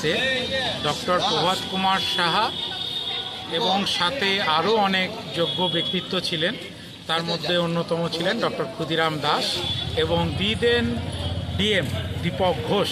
এসছে ডক্টর প্রভাত কুমার সাহা এবং সাথে আরও অনেক যোগ্য ব্যক্তিত্ব ছিলেন। তার মধ্যে অন্যতম ছিলেন ডক্টর ক্ষুদিরাম দাস এবং দিদেন ডিএম দীপক ঘোষ।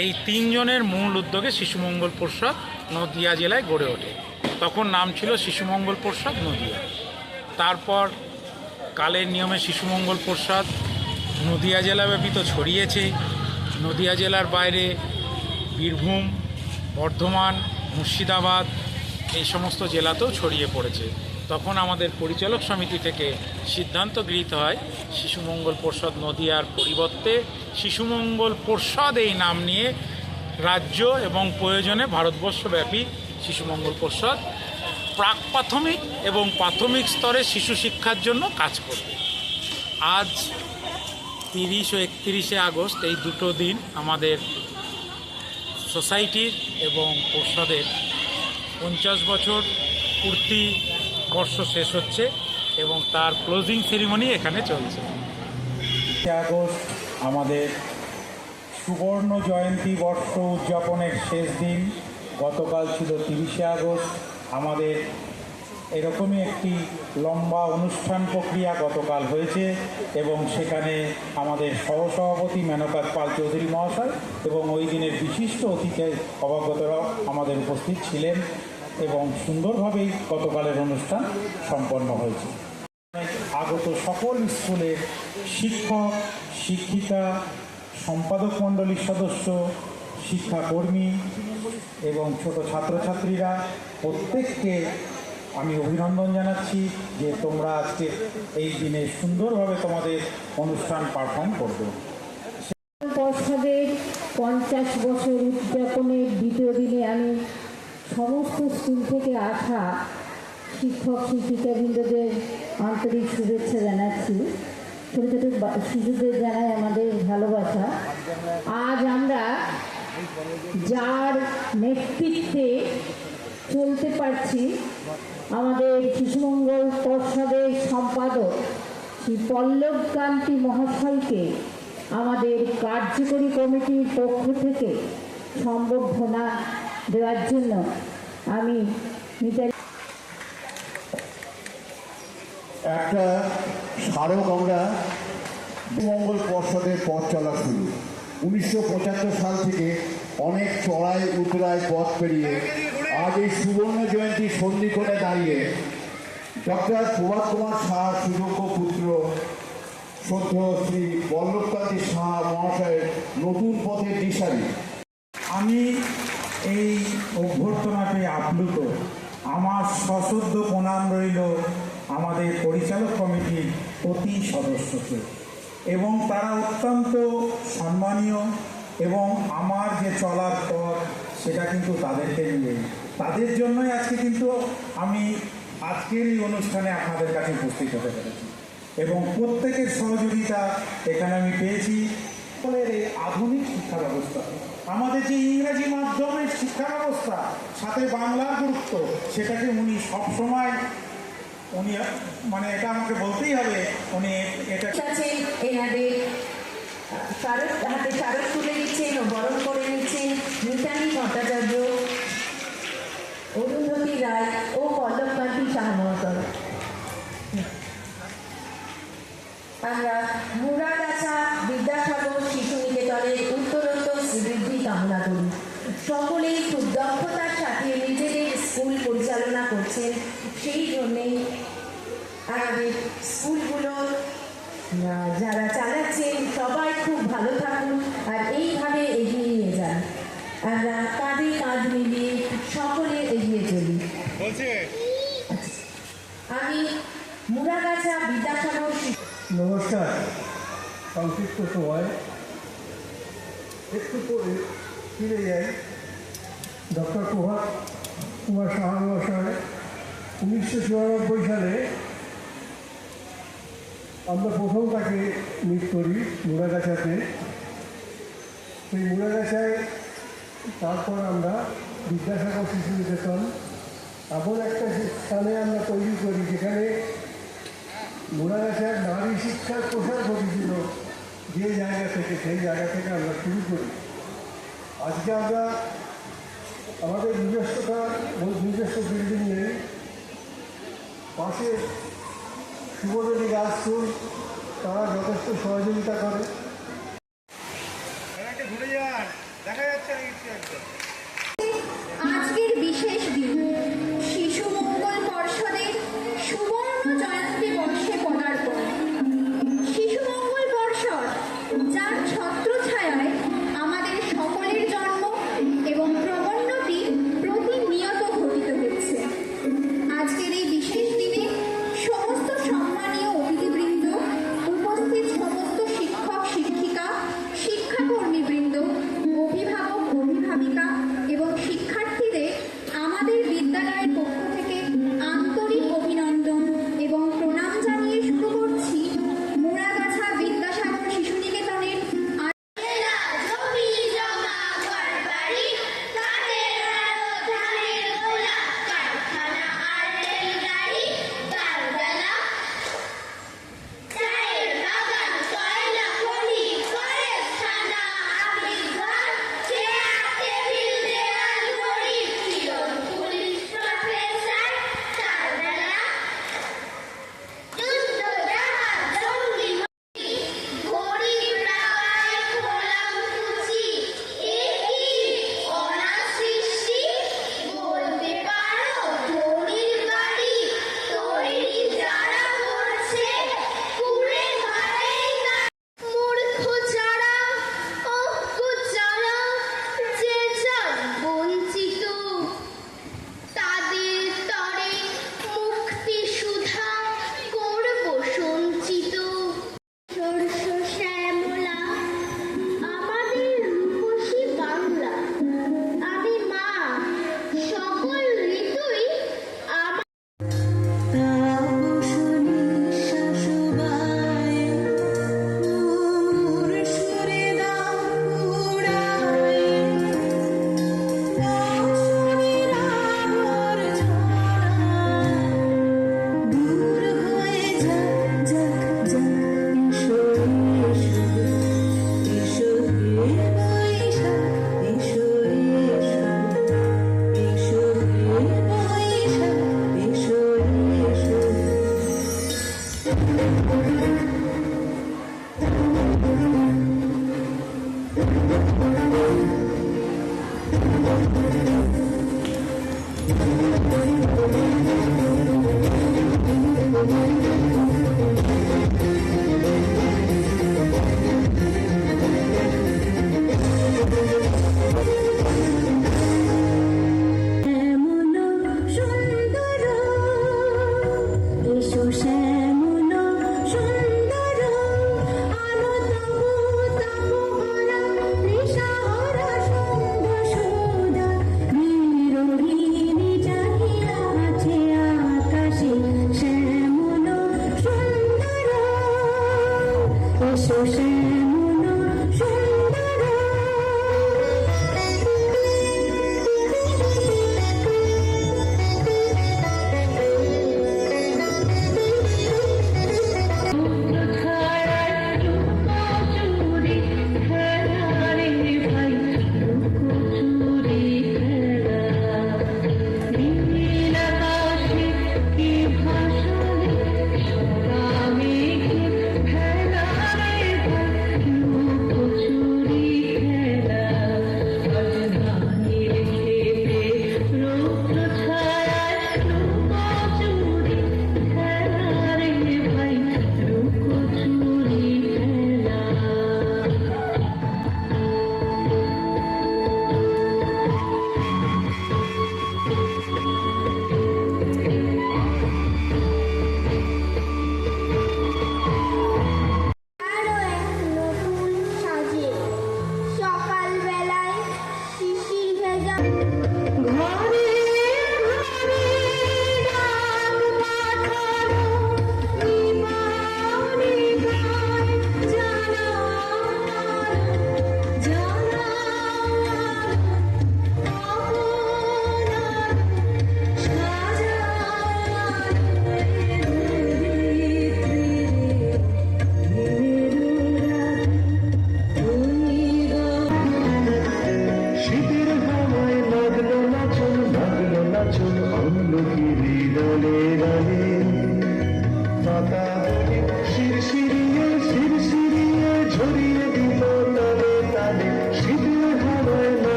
এই তিনজনের মূল উদ্যোগে শিশুমঙ্গল পরিষদ নদিয়া জেলায় গড়ে ওঠে। তখন নাম ছিল শিশুমঙ্গল পরিষদ নদিয়া। তারপর কালের নিয়মে শিশুমঙ্গল পরিষদ নদিয়া জেলাব্যাপী তো ছড়িয়েছে। নদিয়া জেলার বাইরে বীরভূম, বর্ধমান, মুর্শিদাবাদ, এই সমস্ত জেলাতেও ছড়িয়ে পড়েছে। তখন আমাদের পরিচালক সমিতি থেকে সিদ্ধান্ত গৃহীত হয়, শিশুমঙ্গল পরিষদ নদিয়ার পরিবর্তে শিশুমঙ্গল পরিষদ এই নাম নিয়ে রাজ্য এবং প্রয়োজনে ভারতবর্ষব্যাপী শিশুমঙ্গল পরিষদ প্রাক প্রাথমিক এবং প্রাথমিক স্তরে শিশু শিক্ষার জন্য কাজ করবে। আজ তিরিশ ও একত্রিশে আগস্ট, এই দুটো দিন আমাদের সোসাইটির এবং পর্ষদের পঞ্চাশ বছর পূর্তি বর্ষ শেষ হচ্ছে এবং তার ক্লোজিং সেরিমনি এখানে চলছে। আগস্ট আমাদের সুবর্ণ জয়ন্তী বর্ষ উদযাপনের শেষ দিন। গতকাল ছিল তিরিশে আগস্ট। আমাদের এরকমই একটি লম্বা অনুষ্ঠান প্রক্রিয়া গতকাল হয়েছে এবং সেখানে আমাদের সহসভাপতি মেনকাত পাল চৌধুরী মহাশয় এবং ওই দিনের বিশিষ্ট অতিথি অবগতরাও আমাদের উপস্থিত ছিলেন এবং সুন্দরভাবেই গতকালের অনুষ্ঠান সম্পন্ন হয়েছে। আগত সকল স্কুলের শিক্ষক, শিক্ষিকা, সম্পাদক মণ্ডলীর সদস্য, শিক্ষাকর্মী এবং ছোট ছাত্রছাত্রীরা প্রত্যেককে আমি অভিনন্দন জানাচ্ছি যে তোমরা আজকে এই দিনে সুন্দরভাবে তোমাদের অনুষ্ঠান পারফর্ম করবে। পর্ষদের পঞ্চাশ বছর উদযাপনের দ্বিতীয় দিনে আমি সমস্ত স্কুল থেকে আসা শিক্ষক, শিক্ষিকাবৃন্দদের আন্তরিক শুভেচ্ছা জানাচ্ছি। ছোটো ছোটো শিশুদের জানাই আমাদের ভালোবাসা। আজ আমরা যার নেতৃত্বে চলতে পারছি আমাদের শিশুমঙ্গল পর্ষদের সম্পাদক শ্রী পল্লব কান্তি মহাশয়কে আমাদের কার্যকরী কমিটির পক্ষ থেকে সম্বর্ধনা দেওয়ার জন্য আমি মিতালি একটা স্মারক আমরা মঙ্গল পর্ষদের পথ চলা শুরু। উনিশশো পঁচাত্তর সাল থেকে অনেক চড়াই উতরায় পথ পেরিয়ে আজ এই সুবর্ণ জয়ন্তী সন্ধিক্ষণে দাঁড়িয়ে ডক্টর প্রভাত কুমার সাহা সুযোগ্য পুত্র সদ্য শ্রী বল্লভকান্তি সাহা মহাশয়ের নতুন পথের দিশারি। আমি এই অভ্যর্থনা পেয়ে আপ্লুত। আমার সশ্রদ্ধ প্রণাম রইল আমাদের পরিচালক কমিটির প্রতি সদস্যকে। এবং তারা অত্যন্ত সম্মানীয় এবং আমার যে চলার পথ, সেটা কিন্তু তাদেরকে নিয়ে। তাদের জন্যই আজকে কিন্তু আমি আজকের এই অনুষ্ঠানে আপনাদের কাছে উপস্থিত হতে পেরেছি। এবং প্রত্যেকের সহযোগিতা এখানে আমি পেয়েছি। সকলের এই আধুনিক শিক্ষা ব্যবস্থা, আমাদের যে ইংরেজি মাধ্যমের শিক্ষা ব্যবস্থা, সাথে বাংলার গুরুত্ব, সেটাকে উনি সবসময় উনি মানে এটা আমাকে বলতেই হবে, উনি এটা এনাদের স্মারক হাতে স্মারক তুলে দিচ্ছেন ও বরণ করে নিচ্ছেন মিতালি ভট্টাচার্য অরুন্ধতী রায় ও পল্লবকান্তি শাহ মহাশয় আমরা মুরাগাছা বিদ্যাসাগর শিশু নিকেতনের উত্তরোত্তর শ্রীবৃদ্ধি কামনা করি। সকলেই খুব দক্ষতার সাথে নিজেদের স্কুল পরিচালনা করছেন, সেই জন্যেই আমাদের স্কুলগুলোর যারা নমস্কার সংক্ষিপ্ত সময়, একটু পরে ফিরে যাই ডক্টর প্রভাত কুমার সাহা মহাশয়। উনিশশো চুরানব্বই সালে আমরা প্রথম তাকে মিট করি মুড়াগাছাতে। সেই মুড়াগাছায় তারপর আমরা বিদ্যাসাগর শিশু নিকেতন এমন একটা স্থানে আমরা তৈরি করি যেখানে মোনাগাছার নারী শিক্ষার প্রসার ঘটেছিল যে জায়গা থেকে, সেই জায়গা থেকে আমরা শুরু করি। আজকে আমরা আমাদের নিজস্বতার নিজস্ব বিল্ডিং বিল্ডিংয়ে পাশে শুভদলী গাছ ফুল, তারা যথেষ্ট সহযোগিতা করে। দেখা যাচ্ছে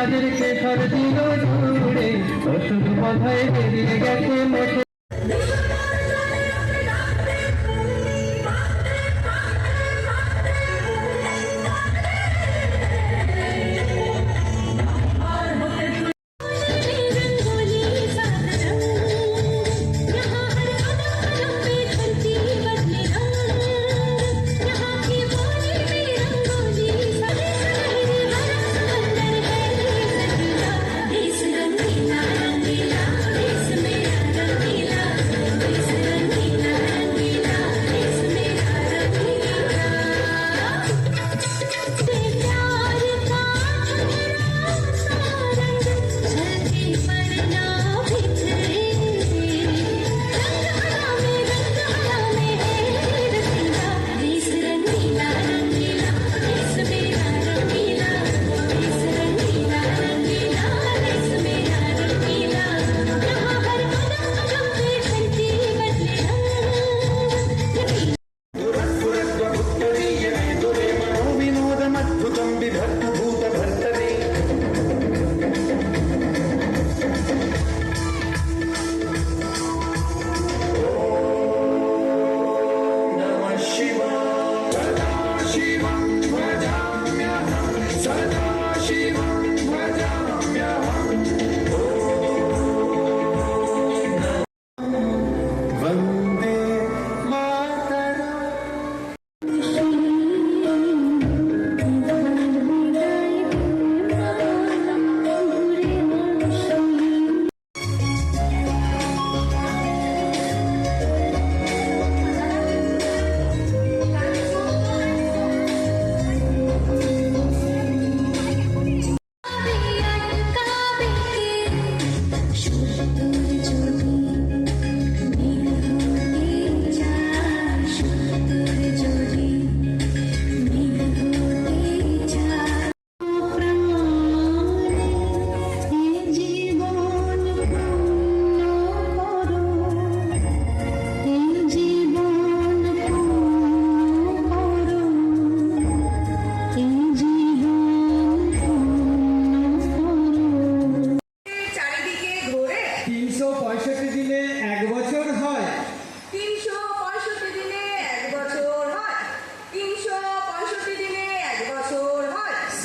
কাজের কেশর দিল জুড়ে ওষুধ বোধয় বেরিয়ে গেছে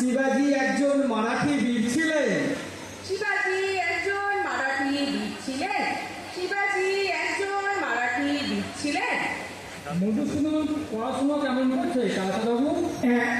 শিবাজি একজন মারাঠি বীর ছিলেন। শিবাজি একজন মারাঠি বীর ছিলেন। শিবাজি একজন মারাঠি বীর ছিলেন। মধুসূদন পড়াশোনা কেমন করছে কালকাবাবু হ্যাঁ